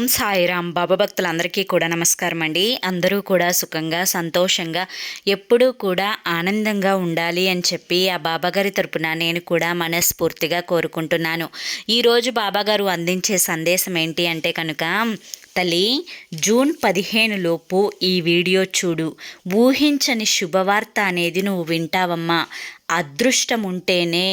ఓం సాయిరామ్. బాబా భక్తులందరికీ కూడా నమస్కారం అండి. అందరూ కూడా సుఖంగా సంతోషంగా ఎప్పుడూ కూడా ఆనందంగా ఉండాలి అని చెప్పి ఆ బాబాగారి తరపున నేను కూడా మనస్ఫూర్తిగా కోరుకుంటున్నాను. ఈరోజు బాబాగారు అందించే సందేశం ఏంటి అంటే కనుక తల్లి జూన్ పదిహేను లోపు ఈ వీడియో చూడు. ఊహించని శుభవార్త అనేది నువ్వు వింటావమ్మా. అదృష్టం ఉంటేనే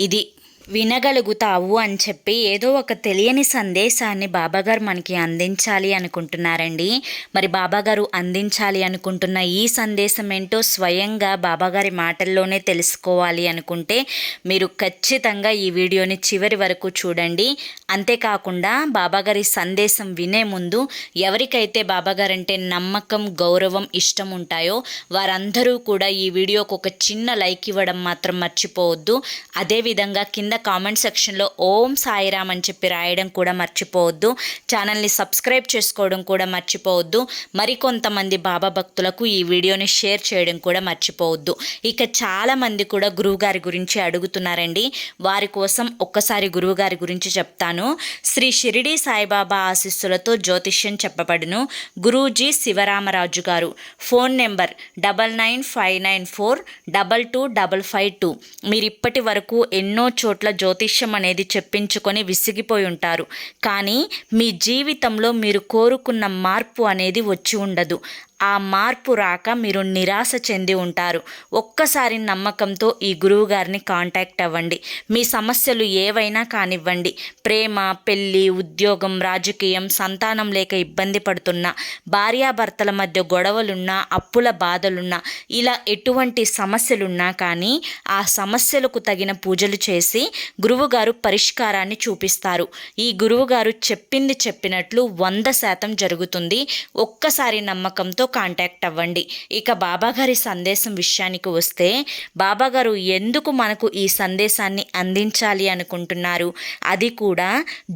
ఇది వినగలుగుతావు అని చెప్పి ఏదో ఒక తెలియని సందేశాన్ని బాబాగారు మనకి అందించాలి అనుకుంటున్నారండి. మరి బాబాగారు అందించాలి అనుకుంటున్న ఈ సందేశం ఏంటో స్వయంగా బాబాగారి మాటల్లోనే తెలుసుకోవాలి అనుకుంటే మీరు ఖచ్చితంగా ఈ వీడియోని చివరి వరకు చూడండి. అంతేకాకుండా బాబాగారి సందేశం వినే ముందు ఎవరికైతే బాబాగారంటే నమ్మకం గౌరవం ఇష్టం ఉంటాయో వారందరూ కూడా ఈ వీడియోకు ఒక చిన్న లైక్ ఇవ్వడం మాత్రం మర్చిపోవద్దు. అదేవిధంగా కింద కామెంట్ సెక్షన్లో ఓం సాయిరామ్ అని చెప్పి రాయడం కూడా మర్చిపోవద్దు. ఛానల్ని సబ్స్క్రైబ్ చేసుకోవడం కూడా మర్చిపోవద్దు. మరికొంతమంది బాబా భక్తులకు ఈ వీడియోని షేర్ చేయడం కూడా మర్చిపోవద్దు. ఇక చాలామంది కూడా గురువుగారి గురించి అడుగుతున్నారండి. వారి కోసం ఒక్కసారి గురువుగారి గురించి చెప్తాను. శ్రీ షిరిడి సాయిబాబా ఆశీస్సులతో జ్యోతిష్యం చెప్పబడును. గురూజీ శివరామరాజు గారు. Phone number double nine five nine four double two double five two. మీరు ఇప్పటి వరకు ఎన్నో చోట్ల జ్యోతిష్యం అనేది చెప్పించుకొని విసిగిపోయి ఉంటారు. కానీ మీ జీవితంలో మీరు కోరుకున్న మార్పు అనేది వచ్చి ఉండదు. ఆ మార్పు రాక మీరు నిరాశ చెంది ఉంటారు. ఒక్కసారి నమ్మకంతో ఈ గురువు గారిని కాంటాక్ట్ అవ్వండి. మీ సమస్యలు ఏవైనా కానివ్వండి. ప్రేమ పెళ్ళి ఉద్యోగం రాజకీయం సంతానం లేక ఇబ్బంది పడుతున్నా భార్యాభర్తల మధ్య గొడవలున్నా అప్పుల బాధలున్నా ఇలా ఎటువంటి సమస్యలున్నా కానీ ఆ సమస్యలకు తగిన పూజలు చేసి గురువుగారు పరిష్కారాన్ని చూపిస్తారు. ఈ గురువుగారు చెప్పింది చెప్పినట్లు వంద శాతం జరుగుతుంది. ఒక్కసారి నమ్మకంతో కాంటాక్ట్ అవ్వండి. ఇక బాబాగారి సందేశం విషయానికి వస్తే బాబాగారు ఎందుకు మనకు ఈ సందేశాన్ని అందించాలి అనుకుంటున్నారు? అది కూడా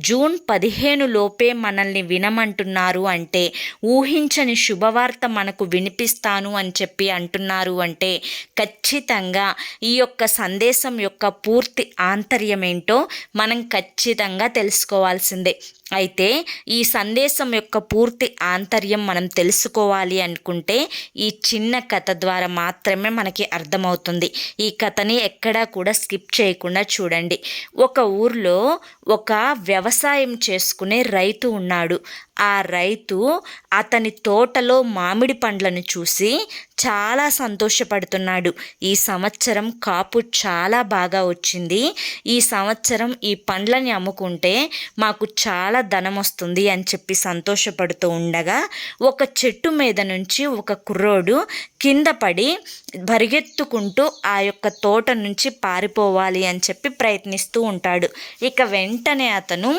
జూన్ పదిహేను లోపే మనల్ని వినమంటున్నారు అంటే ఊహించని శుభవార్త మనకు వినిపిస్తాను అని చెప్పి అంటున్నారు అంటే ఖచ్చితంగా ఈ యొక్క సందేశం యొక్క పూర్తి ఆంతర్యం ఏంటో మనం ఖచ్చితంగా తెలుసుకోవాల్సిందే. అయితే ఈ సందేశం యొక్క పూర్తి ఆంతర్యం మనం తెలుసుకోవాలి అనుకుంటే ఈ చిన్న కథ ద్వారా మాత్రమే మనకి అర్థమవుతుంది. ఈ కథని ఎక్కడా కూడా స్కిప్ చేయకుండా చూడండి. ఒక ఊర్లో ఒక వ్యవసాయం చేసుకునే రైతు ఉన్నాడు. ఆ రైతు అతని తోటలో మామిడి పండ్లను చూసి చాలా సంతోషపడుతున్నాడు. ఈ సంవత్సరం కాపు చాలా బాగా వచ్చింది. ఈ సంవత్సరం ఈ పండ్లని అమ్ముకుంటే మాకు చాలా ధనం వస్తుంది అని చెప్పి సంతోషపడుతూ ఉండగా ఒక చెట్టు మీద నుంచి ఒక కుర్రోడు కింద పడి పరిగెత్తుకుంటూ ఆ యొక్క తోట నుంచి పారిపోవాలి అని చెప్పి ప్రయత్నిస్తూ ఉంటాడు. ఇక వెంటనే అతను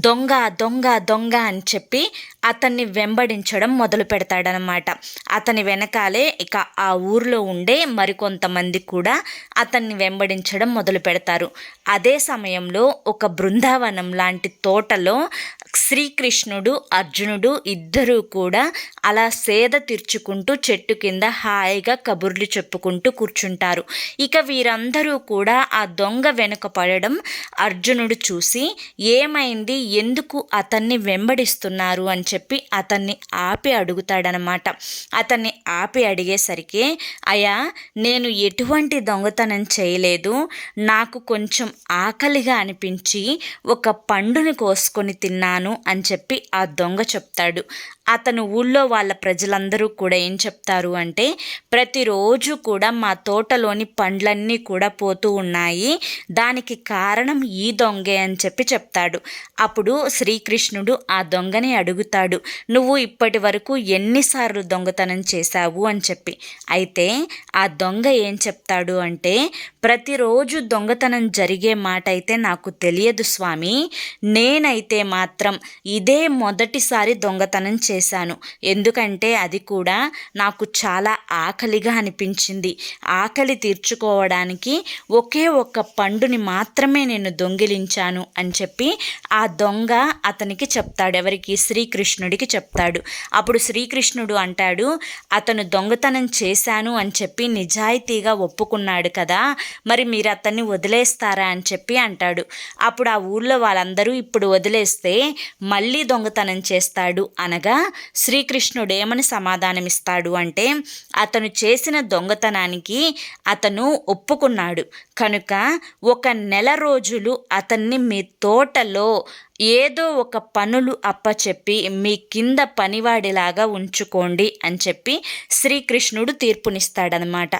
దొంగ దొంగ దొంగ అని చెప్పి అతన్ని వెంబడించడం మొదలు పెడతాడనమాట అతని వెనకాలే ఇక ఆ ఊర్లో ఉండే మరికొంతమంది కూడా అతన్ని వెంబడించడం మొదలు పెడతారు. అదే సమయంలో ఒక బృందావనం లాంటి తోటలో శ్రీకృష్ణుడు అర్జునుడు ఇద్దరూ కూడా అలా సేద తీర్చుకుంటూ చెట్టు కింద హాయిగా కబుర్లు చెప్పుకుంటూ కూర్చుంటారు. ఇక వీరందరూ కూడా ఆ దొంగ వెనుక పడడం అర్జునుడు చూసి ఏమైంది? ఎందుకు అతన్ని వెంబడిస్తున్నారు అని చెప్పి అతన్ని ఆపి అడుగుతాడనమాట. అతన్ని ఆపి అడిగేసరికి అయా నేను ఎటువంటి దొంగతనం చేయలేదు. నాకు కొంచెం ఆకలిగా అనిపించి ఒక పండుని కోసుకొని తిన్నాను అని చెప్పి ఆ దొంగ చెప్తాడు. అతను ఊళ్ళో వాళ్ళ ప్రజలందరూ కూడా ఏం చెప్తారు అంటే ప్రతిరోజు కూడా మా తోటలోని పండ్లన్నీ కూడా పోతూ ఉన్నాయి. దానికి కారణం ఈ దొంగే అని చెప్పి చెప్తాడు. అప్పుడు శ్రీకృష్ణుడు ఆ దొంగని అడుగుతాడు నువ్వు ఇప్పటి వరకు ఎన్నిసార్లు దొంగతనం చేశావు? అని చెప్పి. అయితే ఆ దొంగ ఏం చెప్తాడు అంటే ప్రతిరోజు దొంగతనం జరిగే మాట అయితే నాకు తెలియదు స్వామి. నేనైతే మాత్రం ఇదే మొదటిసారి దొంగతనం చే చేశాను. ఎందుకంటే అది కూడా నాకు చాలా ఆకలిగా అనిపించింది. ఆకలి తీర్చుకోవడానికి ఒకే ఒక్క పండుని మాత్రమే నేను దొంగిలించాను అని చెప్పి ఆ దొంగ అతనికి చెప్తాడు. ఎవరికి? శ్రీకృష్ణుడికి చెప్తాడు. అప్పుడు శ్రీకృష్ణుడు అంటాడు అతను దొంగతనం చేశాను అని చెప్పి నిజాయితీగా ఒప్పుకున్నాడు కదా మరి మీరు అతన్ని వదిలేస్తారా అని చెప్పి అంటాడు. అప్పుడు ఆ ఊళ్ళో వాళ్ళందరూ ఇప్పుడు వదిలేస్తే మళ్ళీ దొంగతనం చేస్తాడు అనగా శ్రీకృష్ణుడు ఏమని సమాధానమిస్తాడు అంటే అతను చేసిన దొంగతనానికి అతను ఒప్పుకున్నాడు. కనుక ఒక నెల రోజులు అతన్ని మీ తోటలో ఏదో ఒక పనులు అప్పచెప్పి మీ కింద పనివాడిలాగా ఉంచుకోండి అని చెప్పి శ్రీకృష్ణుడు తీర్పునిస్తాడనమాట.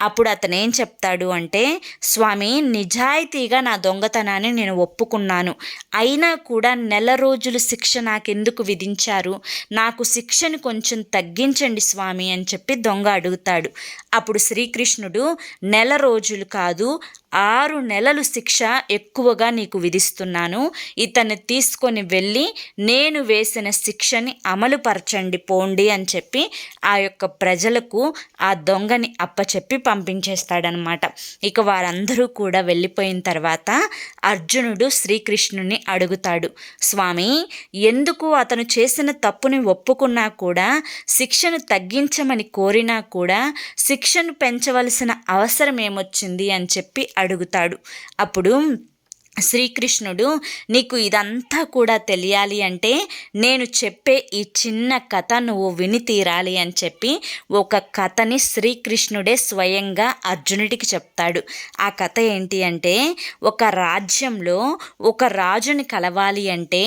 అప్పుడు అతను ఏం చెప్తాడు అంటే స్వామి నిజాయితీగా నా దొంగతనాన్ని నేను ఒప్పుకున్నాను. అయినా కూడా నెల రోజులు శిక్ష నాకెందుకు విధించారు? నాకు శిక్షను కొంచెం తగ్గించండి స్వామి అని చెప్పి దొంగ అడుగుతాడు. అప్పుడు శ్రీకృష్ణుడు నెల రోజులు కాదు ఆరు నెలలు శిక్ష ఎక్కువగా నీకు విధిస్తున్నాను. ఇతన్ని తీసుకొని వెళ్ళి నేను వేసిన శిక్షని అమలుపరచండి పోండి అని చెప్పి ఆ యొక్క ప్రజలకు ఆ దొంగని అప్పచెప్పి పంపించేస్తాడనమాట ఇక వారందరూ కూడా వెళ్ళిపోయిన తర్వాత అర్జునుడు శ్రీకృష్ణుని అడుగుతాడు. స్వామి ఎందుకు అతను చేసిన తప్పుని ఒప్పుకున్నా కూడా శిక్షను తగ్గించమని కోరినా కూడా శిక్షను పెంచవలసిన అవసరం ఏమొచ్చింది అని చెప్పి అడుగుతాడు. అప్పుడు శ్రీకృష్ణుడు నీకు ఇదంతా కూడా తెలియాలి అంటే నేను చెప్పే ఈ చిన్న కథ నువ్వు విని తీరాలి అని చెప్పి ఒక కథని శ్రీకృష్ణుడే స్వయంగా అర్జునుడికి చెప్తాడు. ఆ కథ ఏంటి అంటే ఒక రాజ్యంలో ఒక రాజుని కలవాలి అంటే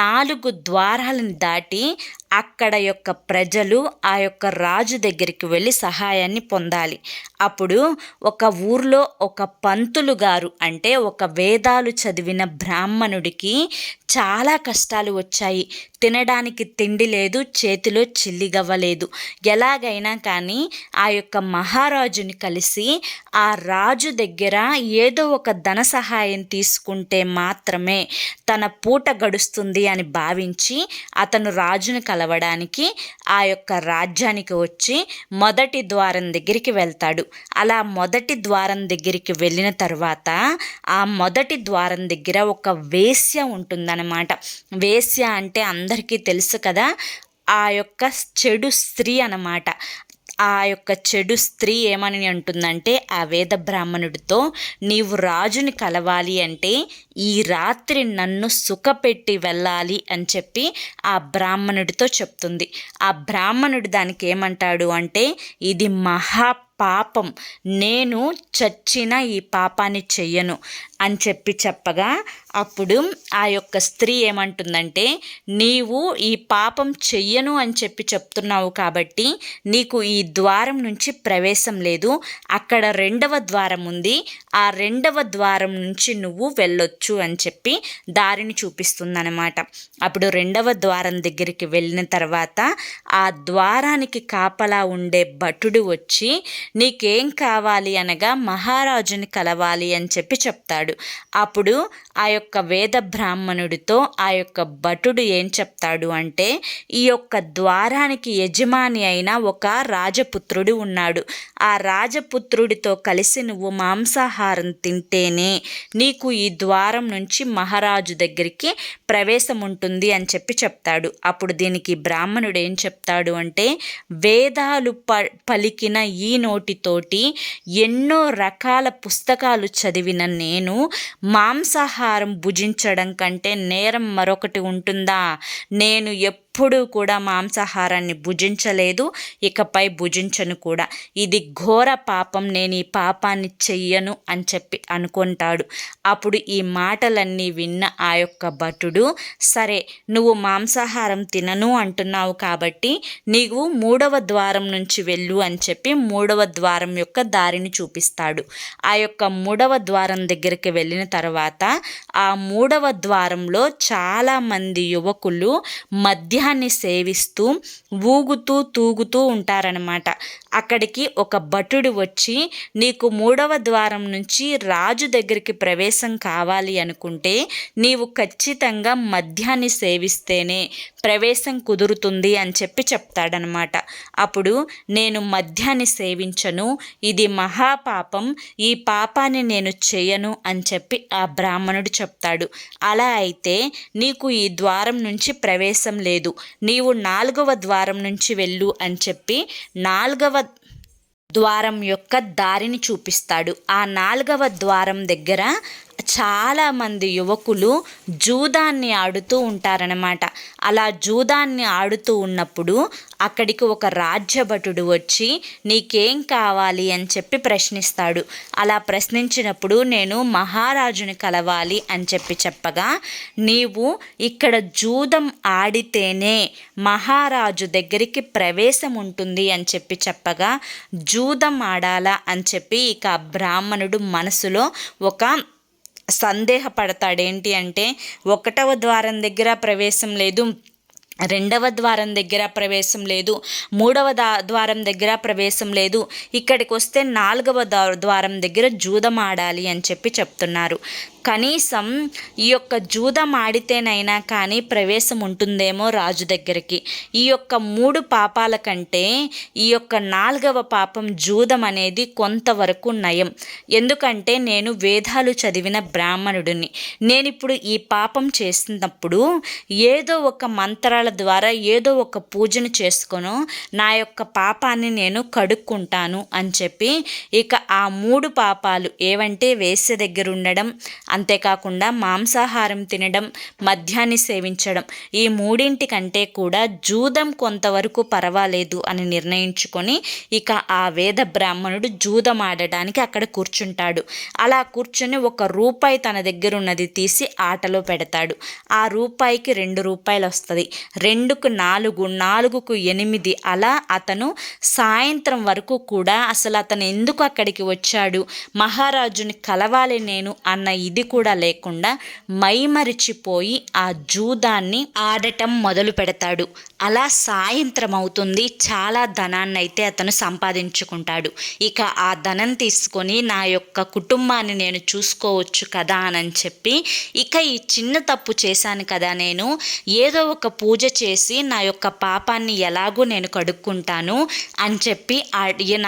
నాలుగు ద్వారాలను దాటి అక్కడ యొక్క ప్రజలు ఆ యొక్క రాజు దగ్గరికి వెళ్ళి సహాయాన్ని పొందాలి. అప్పుడు ఒక ఊర్లో ఒక పంతులు గారు అంటే ఒక వేదాలు చదివిన బ్రాహ్మణుడికి చాలా కష్టాలు వచ్చాయి. తినడానికి తిండి లేదు చేతిలో చిల్లిగవ్వలేదు ఎలాగైనా కానీ ఆ యొక్క మహారాజుని కలిసి ఆ రాజు దగ్గర ఏదో ఒక ధన సహాయం తీసుకుంటే మాత్రమే తన పూట గడుస్తుంది అని భావించి అతను రాజును కలవడానికి ఆ యొక్క రాజ్యానికి వచ్చి మొదటి ద్వారం దగ్గరికి వెళ్తాడు. అలా మొదటి ద్వారం దగ్గరికి వెళ్ళిన తర్వాత ఆ మొదటి ద్వారం దగ్గర ఒక వేశ్య ఉంటుందన్నమాట. వేశ్య అంటే అందరికీ తెలుసు కదా ఆ యొక్క చెడు స్త్రీ అన్నమాట. ఆ యొక్క చెడు స్త్రీ ఏమని అంటుందంటే ఆ వేద బ్రాహ్మణుడితో నీవు రాజుని కలవాలి అంటే ఈ రాత్రి నన్ను సుఖపెట్టి వెళ్ళాలి అని చెప్పి ఆ బ్రాహ్మణుడితో చెప్తుంది. ఆ బ్రాహ్మణుడు దానికి ఏమంటాడు అంటే ఇది మహా పాపం. నేను చచ్చిన ఈ పాపాన్ని చెయ్యను అని చెప్పి చెప్పగా అప్పుడు ఆ యొక్క స్త్రీ ఏమంటుందంటే నీవు ఈ పాపం చెయ్యను అని చెప్పి చెప్తున్నావు కాబట్టి నీకు ఈ ద్వారం నుంచి ప్రవేశం లేదు. అక్కడ రెండవ ద్వారం ఉంది. ఆ రెండవ ద్వారం నుంచి నువ్వు వెళ్ళొచ్చు అని చెప్పి దారిని చూపిస్తుందనమాట అప్పుడు రెండవ ద్వారం దగ్గరికి వెళ్ళిన తర్వాత ఆ ద్వారానికి కాపలా ఉండే భటుడు వచ్చి నీకేం కావాలి అనగా మహారాజుని కలవాలి అని చెప్పి చెప్తాడు. అప్పుడు ఆ యొక్క యొక్క వేద బ్రాహ్మణుడితో ఆ యొక్క భటుడు ఏం చెప్తాడు అంటే ఈ యొక్క ద్వారానికి యజమాని అయిన ఒక రాజపుత్రుడు ఉన్నాడు. ఆ రాజపుత్రుడితో కలిసి నువ్వు మాంసాహారం తింటేనే నీకు ఈ ద్వారం నుంచి మహారాజు దగ్గరికి ప్రవేశం ఉంటుంది అని చెప్పి చెప్తాడు. అప్పుడు దీనికి బ్రాహ్మణుడు ఏం చెప్తాడు అంటే వేదాలు ప పలికిన ఈ నోటితోటి ఎన్నో రకాల పుస్తకాలు చదివిన నేను మాంసాహారం భుజించడం కంటే నేరం మరొకటి ఉంటుందా? నేను ఎప్పుడు కూడా మాంసాహారాన్ని భుజించలేదు ఇకపై భుజించను కూడా. ఇది ఘోర పాపం నేను ఈ పాపాన్ని చెయ్యను అని చెప్పి అనుకుంటాడు. అప్పుడు ఈ మాటలన్నీ విన్న ఆ యొక్క భటుడు సరే నువ్వు మాంసాహారం తినను అంటున్నావు కాబట్టి నీవు మూడవ ద్వారం నుంచి వెళ్ళు అని చెప్పి మూడవ ద్వారం యొక్క దారిని చూపిస్తాడు. ఆ యొక్క మూడవ ద్వారం దగ్గరికి వెళ్ళిన తర్వాత ఆ మూడవ ద్వారంలో చాలామంది యువకులు మధ్య మద్యాన్ని సేవిస్తూ ఊగుతూ తూగుతూ ఉంటారనమాట అక్కడికి ఒక భటుడు వచ్చి నీకు మూడవ ద్వారం నుంచి రాజు దగ్గరికి ప్రవేశం కావాలి అనుకుంటే నీవు ఖచ్చితంగా మద్యాన్ని సేవిస్తేనే ప్రవేశం కుదురుతుంది అని చెప్పి చెప్తాడనమాట. అప్పుడు నేను మద్యాన్ని సేవించను ఇది మహాపాపం ఈ పాపాన్ని నేను చేయను అని చెప్పి ఆ బ్రాహ్మణుడు చెప్తాడు. అలా అయితే నీకు ఈ ద్వారం నుంచి ప్రవేశం లేదు. నీవు నాలుగవ ద్వారం నుంచి వెళ్ళు అని చెప్పి నాలుగవ ద్వారం యొక్క దారిని చూపిస్తాడు. ఆ నాలుగవ ద్వారం దగ్గర చాలామంది యువకులు జూదాన్ని ఆడుతూ ఉంటారనమాట అలా జూదాన్ని ఆడుతూ ఉన్నప్పుడు అక్కడికి ఒక రాజ్యభటుడు వచ్చి నీకేం కావాలి? అని చెప్పి ప్రశ్నిస్తాడు. అలా ప్రశ్నించినప్పుడు నేను మహారాజుని కలవాలి అని చెప్పి చెప్పగా నీవు ఇక్కడ జూదం ఆడితేనే మహారాజు దగ్గరికి ప్రవేశం ఉంటుంది అని చెప్పి చెప్పగా జూదం ఆడాలా? అని చెప్పి ఇక బ్రాహ్మణుడు మనసులో ఒక సందేహపడతాడేంటి అంటే ఒకటవ ద్వారం దగ్గర ప్రవేశం లేదు రెండవ ద్వారం దగ్గర ప్రవేశం లేదు మూడవ దా ద్వారం దగ్గర ప్రవేశం లేదు. ఇక్కడికి వస్తే నాలుగవ ద్వారం దగ్గర జూదం ఆడాలి అని చెప్పి చెప్తున్నారు. కనీసం ఈ యొక్క జూదం ఆడితేనైనా కానీ ప్రవేశం ఉంటుందేమో రాజు దగ్గరికి. ఈ యొక్క మూడు పాపాల కంటే ఈ యొక్క నాలుగవ పాపం జూదం అనేది కొంతవరకు నయం. ఎందుకంటే నేను వేదాలు చదివిన బ్రాహ్మణుడిని. నేను ఇప్పుడు ఈ పాపం చేసినప్పుడు ఏదో ఒక మంత్రాల ద్వారా ఏదో ఒక పూజను చేసుకొను నా యొక్క పాపాన్ని నేను కడుక్కుంటాను అని చెప్పి ఇక ఆ మూడు పాపాలు ఏవంటే వేసే దగ్గర ఉండడం అంతేకాకుండా మాంసాహారం తినడం మద్యాన్ని సేవించడం ఈ మూడింటి కంటే కూడా జూదం కొంతవరకు పర్వాలేదు అని నిర్ణయించుకొని ఇక ఆ వేద బ్రాహ్మణుడు జూదం ఆడడానికి అక్కడ కూర్చుంటాడు. అలా కూర్చొని ఒక రూపాయి తన దగ్గర ఉన్నది తీసి ఆటలో పెడతాడు. ఆ రూపాయికి రెండు రూపాయలు వస్తుంది రెండుకు నాలుగు నాలుగుకు ఎనిమిది అలా అతను సాయంత్రం వరకు కూడా అసలు అతను ఎందుకు అక్కడికి వచ్చాడు? మహారాజుని కలవాలి నేను అన్న ఇది బుద్ధి కూడా లేకుండా మైమరిచిపోయి ఆ జూదాన్ని ఆడటం మొదలు పెడతాడు. అలా సాయంత్రం అవుతుంది. చాలా ధనాన్ని అయితే అతను సంపాదించుకుంటాడు. ఇక ఆ ధనం తీసుకొని నా యొక్క కుటుంబాన్ని నేను చూసుకోవచ్చు కదా అని చెప్పి ఇక ఈ చిన్న తప్పు చేశాను కదా నేను. ఏదో ఒక పూజ చేసి నా యొక్క పాపాన్ని ఎలాగో నేను కడుక్కుంటాను అని చెప్పి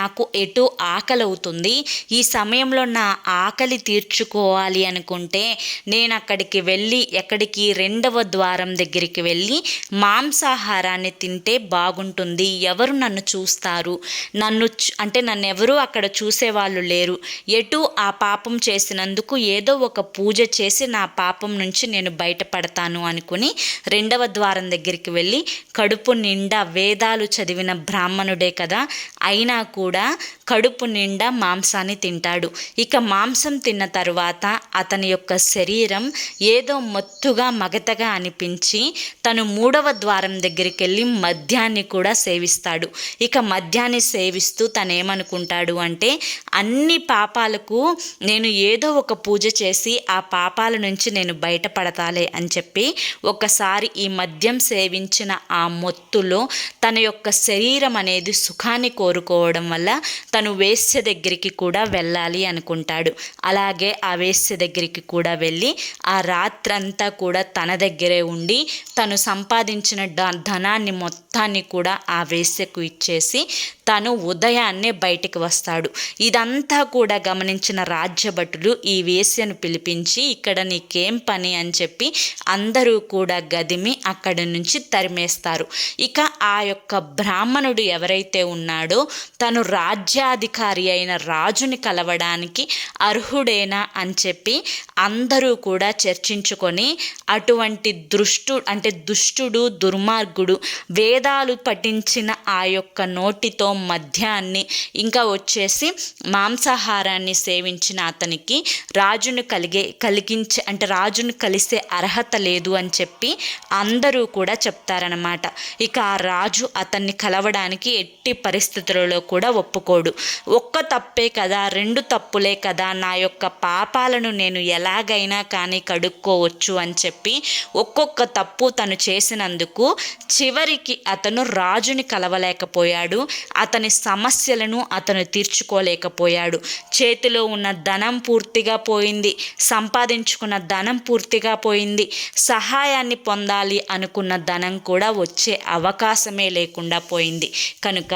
నాకు ఎటు ఆకలి అవుతుంది ఈ సమయంలో నా ఆకలి తీర్చుకోవాలి అని అనుకుంటే నేను అక్కడికి వెళ్ళి ఎక్కడికి రెండవ ద్వారం దగ్గరికి వెళ్ళి మాంసాహారాన్ని తింటే బాగుంటుంది. ఎవరు నన్ను చూస్తారు? నన్ను అంటే నన్ను ఎవరూ అక్కడ చూసేవాళ్ళు లేరు. ఎటు ఆ పాపం చేసినందుకు ఏదో ఒక పూజ చేసి నా పాపం నుంచి నేను బయటపడతాను అనుకుని రెండవ ద్వారం దగ్గరికి వెళ్ళి కడుపు నిండా వేదాలు చదివిన బ్రాహ్మణుడే కదా అయినా కూడా కడుపు నిండా మాంసాన్ని తింటాడు. ఇక మాంసం తిన్న తరువాత అతను యొక్క శరీరం ఏదో మత్తుగా మగతగా అనిపించి తను మూడవ ద్వారం దగ్గరికి వెళ్ళి మద్యాన్ని కూడా సేవిస్తాడు. ఇక మద్యాన్ని సేవిస్తూ తను ఏమనుకుంటాడు అంటే అన్ని పాపాలకు నేను ఏదో ఒక పూజ చేసి ఆ పాపాల నుంచి నేను బయటపడతాలే అని చెప్పి ఒకసారి ఈ మద్యం సేవించిన ఆ మొత్తులో తన యొక్క శరీరం అనేది సుఖాన్ని కోరుకోవడం వల్ల తను వేశ్య దగ్గరికి కూడా వెళ్ళాలి అనుకుంటాడు. అలాగే ఆ వేశ్య దగ్గరికి కూడా వెళ్ళి ఆ రాత్రంతా కూడా తన దగ్గరే ఉండి తను సంపాదించిన ధనాన్ని మొత్తాన్ని కూడా ఆ వేశ్యకు ఇచ్చేసి తను ఉదయాన్నే బయటికి వస్తాడు. ఇదంతా కూడా గమనించిన రాజ్యభటులు ఈ వేశ్యను పిలిపించి ఇక్కడ నీకేం పని? అని చెప్పి అందరూ కూడా గదిమి అక్కడి నుంచి తరిమేస్తారు. ఇక ఆ యొక్క బ్రాహ్మణుడు ఎవరైతే ఉన్నాడో తను రాజ్యాధికారి అయిన రాజుని కలవడానికి అర్హుడేనా అని చెప్పి అందరూ కూడా చర్చించుకొని అటువంటి దృష్టు అంటే దుష్టుడు దుర్మార్గుడు వేదాలు పఠించిన ఆ యొక్క నోటితో మద్యాన్ని ఇంకా వచ్చేసి మాంసాహారాన్ని సేవించిన అతనికి రాజును కలిగే కలిగించే అంటే రాజును కలిసే అర్హత లేదు అని చెప్పి అందరూ కూడా చెప్తారనమాట ఇక ఆ రాజు అతన్ని కలవడానికి ఎట్టి పరిస్థితులలో కూడా ఒప్పుకోడు. ఒక్క తప్పే కదా రెండు తప్పులే కదా నా యొక్క పాపాలను నేను నేను ఎలాగైనా కానీ కడుక్కోవచ్చు అని చెప్పి ఒక్కొక్క తప్పు తను చేసినందుకు చివరికి అతను రాజుని కలవలేకపోయాడు. అతని సమస్యలను అతను తీర్చుకోలేకపోయాడు. చేతిలో ఉన్న ధనం పూర్తిగా పోయింది. సంపాదించుకున్న ధనం పూర్తిగా పోయింది. సహాయాన్ని పొందాలి అనుకున్న ధనం కూడా వచ్చే అవకాశమే లేకుండా పోయింది. కనుక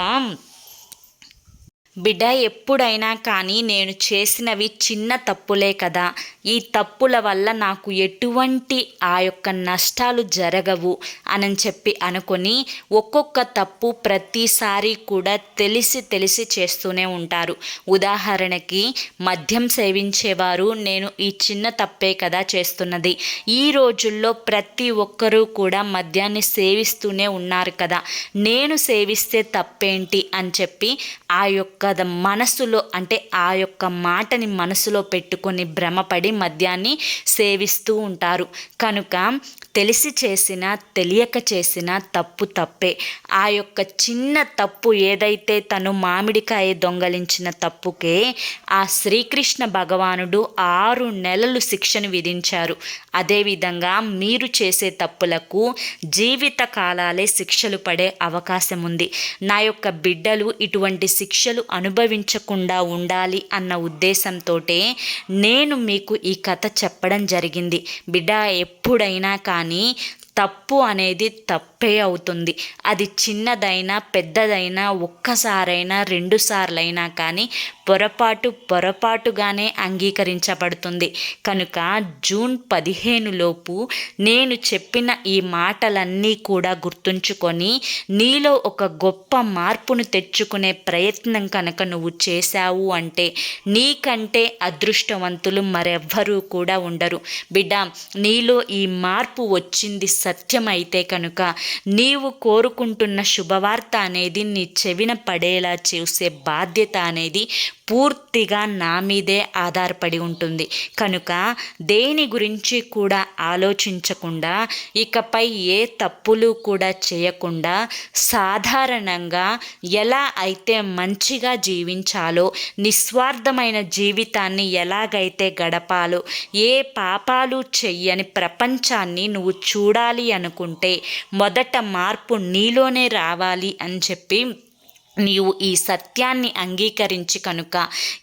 బిడ్డ ఎప్పుడైనా కానీ నేను చేసినవి చిన్న తప్పులే కదా. ఈ తప్పుల వల్ల నాకు ఎటువంటి ఆ యొక్క నష్టాలు జరగవు అని చెప్పి అనుకొని ఒక్కొక్క తప్పు ప్రతిసారి కూడా తెలిసి తెలిసి చేస్తూనే ఉంటారు. ఉదాహరణకి మద్యం సేవించేవారు నేను ఈ చిన్న తప్పే కదా చేస్తున్నది. ఈ రోజుల్లో ప్రతి ఒక్కరూ కూడా మద్యాన్ని సేవిస్తూనే ఉన్నారు కదా. నేను సేవిస్తే తప్పేంటి అని చెప్పి ఆ యొక్క మనసులో అంటే ఆ యొక్క మాటని మనసులో పెట్టుకొని భ్రమపడి మద్యాన్ని సేవిస్తూ ఉంటారు. కనుక తెలిసి చేసిన తెలియక చేసిన తప్పు తప్పే. ఆ యొక్క చిన్న తప్పు ఏదైతే తను మామిడికాయ దొంగలించిన తప్పుకే ఆ శ్రీకృష్ణ భగవానుడు ఆరు నెలలు శిక్షను విధించారు. అదేవిధంగా మీరు చేసే తప్పులకు జీవిత కాలాలే శిక్షలు పడే అవకాశం ఉంది నా యొక్క బిడ్డలు ఇటువంటి శిక్షలు అనుభవించకుండా ఉండాలి అన్న ఉద్దేశంతో నేను మీకు ఈ కథ చెప్పడం జరిగింది. బిడ్డ ఎప్పుడైనా కానీ తప్పు అనేది తప్పు అవుతుంది. అది చిన్నదైనా పెద్దదైనా ఒక్కసారైనా రెండు సార్లైనా కానీ పొరపాటు పొరపాటుగానే అంగీకరించబడుతుంది. కనుక జూన్ పదిహేను లోపు నేను చెప్పిన ఈ మాటలన్నీ కూడా గుర్తుంచుకొని నీలో ఒక గొప్ప మార్పును తెచ్చుకునే ప్రయత్నం కనుక నువ్వు చేశావు అంటే నీకంటే అదృష్టవంతులు మరెవ్వరూ కూడా ఉండరు. బిడ్డ నీలో ఈ మార్పు వచ్చింది సత్యమైతే కనుక నీవు కోరుకుంటున్న శుభవార్త అనేది నీ చెవిన పడేలా చూసే బాధ్యత అనేది పూర్తిగా నా మీదే ఆధారపడి ఉంటుంది. కనుక దేని గురించి కూడా ఆలోచించకుండా ఇకపై ఏ తప్పులు కూడా చేయకుండా సాధారణంగా ఎలా అయితే మంచిగా జీవించాలో నిస్వార్థమైన జీవితాన్ని ఎలాగైతే గడపాలో ఏ పాపాలు చెయ్యని ప్రపంచాన్ని నువ్వు చూడాలి అనుకుంటే మొదట మార్పు నీలోనే రావాలి అని చెప్పి నీవు ఈ సత్యాన్ని అంగీకరించి కనుక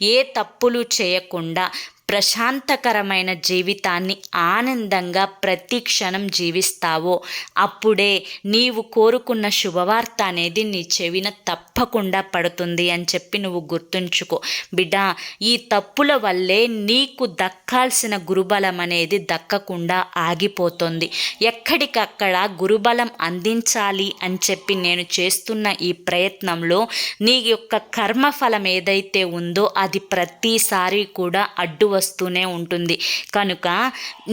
ఏ తప్పులు చేయకుండా ప్రశాంతకరమైన జీవితాన్ని ఆనందంగా ప్రతి క్షణం జీవిస్తావో అప్పుడే నీవు కోరుకున్న శుభవార్త అనేది నీ చెవిన తప్పకుండా పడుతుంది అని చెప్పి నువ్వు గుర్తుంచుకో. బిడ్డ ఈ తప్పుల వల్లే నీకు దక్కాల్సిన గురుబలం అనేది దక్కకుండా ఆగిపోతుంది. ఎక్కడికక్కడ గురుబలం అందించాలి అని చెప్పి నేను చేస్తున్న ఈ ప్రయత్నంలో నీ యొక్క కర్మఫలం ఏదైతే ఉందో అది ప్రతిసారి కూడా అడ్డు వస్తూనే ఉంటుంది. కనుక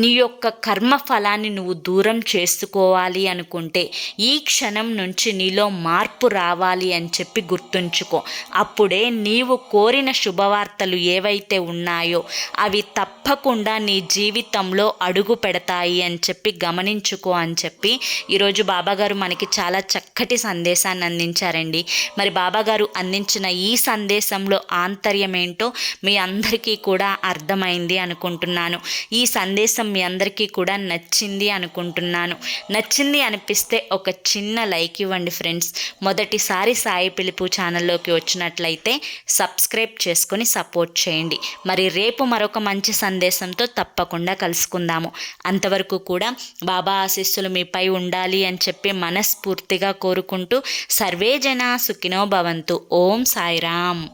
నీ యొక్క కర్మ ఫలాన్ని నువ్వు దూరం చేసుకోవాలి అనుకుంటే ఈ క్షణం నుంచి నీలో మార్పు రావాలి అని చెప్పి గుర్తుంచుకో. అప్పుడే నీవు కోరిన శుభవార్తలు ఏవైతే ఉన్నాయో అవి తప్పకుండా నీ జీవితంలో అడుగు పెడతాయి అని చెప్పి గమనించుకో అని చెప్పి ఈరోజు బాబాగారు మనకి చాలా చక్కటి సందేశాన్ని అందించారండి. మరి బాబాగారు అందించిన ఈ సందేశంలో ఆంతర్యం ఏంటో మీ అందరికీ కూడా అర్థం అర్థమైంది అనుకుంటున్నాను. ఈ సందేశం మీ అందరికీ కూడా నచ్చింది అనుకుంటున్నాను. నచ్చింది అనిపిస్తే ఒక చిన్న లైక్ ఇవ్వండి ఫ్రెండ్స్. మొదటిసారి సాయి పిలుపు ఛానల్లోకి వచ్చినట్లయితే సబ్స్క్రైబ్ చేసుకొని సపోర్ట్ చేయండి. మరి రేపు మరొక మంచి సందేశంతో తప్పకుండా కలుసుకుందాము. అంతవరకు కూడా బాబా ఆశీస్సులు మీపై ఉండాలి అని చెప్పి మనస్ఫూర్తిగా కోరుకుంటూ సర్వే జన సుఖినో భవంతు. ఓం సాయిరామ్.